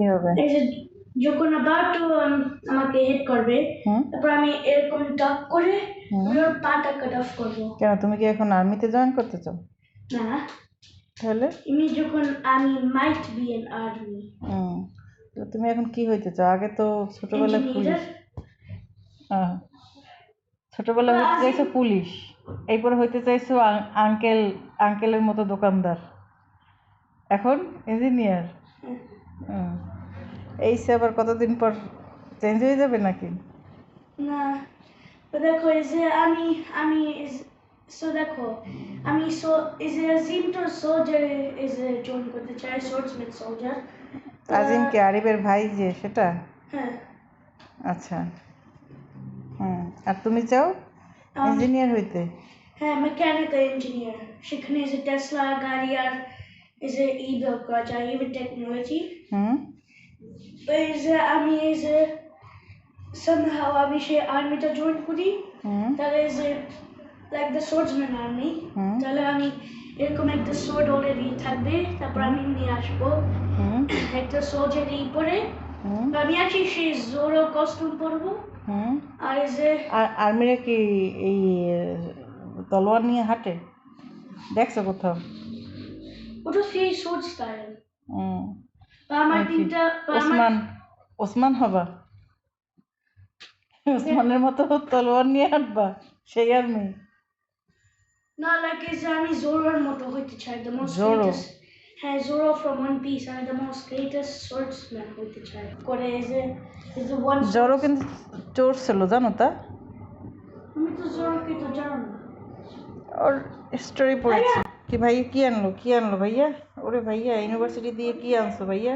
কি হবে? এই যে যখন আবার তো আমাকে হিট করবে তারপর আমি এরকম ডাক করে ওর পাটা কাট অফ করব। কেন তুমি কি এখন আর্মিতে জয়েন করতে চাও? না। তাহলে? এমনি যখন আমি মাইট বি এন আর্মি তো তুমি এখন কি হইতে চাও? আগে তো ছোটবেলায় পুলিশ। আহ, ছোটবেলায় হইতে চাইছো পুলিশ। এরপরে হইতে চাইছো আঙ্কেল আঙ্কেলের মতো দোকানদার। এখন ইঞ্জিনিয়ার এই সে আবার কতদিন পর চেঞ্জ হয়ে যাবে নাকি? না দেখো এই যে আমি আমি সো দেখো আমি সো এই যে আজিম তো সোলজার এই যে জয়েন করতে চাই সোর্টসম্যান সোলজার আজিম কি আরিফের ভাই যে সেটা? হ্যাঁ। আচ্ছা। হুম আর তুমি চাও? ইঞ্জিনিয়ার হইতে? হ্যাঁ মেকানিক্যাল ইঞ্জিনিয়ার সেখানে যে টেসলা গাড়ি আর বিল্ড করা যায় ইভেন টেকনোলজি হুম এই যে আমি এই যে somehow আমি সে আর্মিটা জয়েন করি হুম তাহলে যে লাইক দ্য সোর্টসম্যান আর্মি তাহলে আমি এরকম একটা সোর্ড অলরেডি থাকবে তারপর আমি নিয়ে আসব হুম একটা সোলজার ই পরে আমি আছি সেই জোরো কস্টিউম পরবো হুম আর এই যে আর আর্মিরা কি এই তলোয়ার নিয়ে হাঁটে দেখছ কোথাও ওটা সেই সোর্ড স্টাইল হুম আমার আর তিনটা ওসমান ওসমান হবা? ওসমানের মতো তলোয়ার নিয়ে হাঁটবা? সেই না লাইক এই যে আমি জোরোর মতো হইতে চাই Zoro? হ্যাঁ জোরো ফ্রম ওয়ান পিস আমি হইতে চাই। করে এই যে এই যে ওয়ান জ্বরও কিন্তু চোর ছিল জানো তা? আমি তো জোরোকে তো জানো না। ওর স্টোরি পড়েছি। কি ভাইয়া কি আনলো কি আনলো ভাইয়া ওরে ভাইয়া ইউনিভার্সিটি দিয়ে কি আনছো ভাইয়া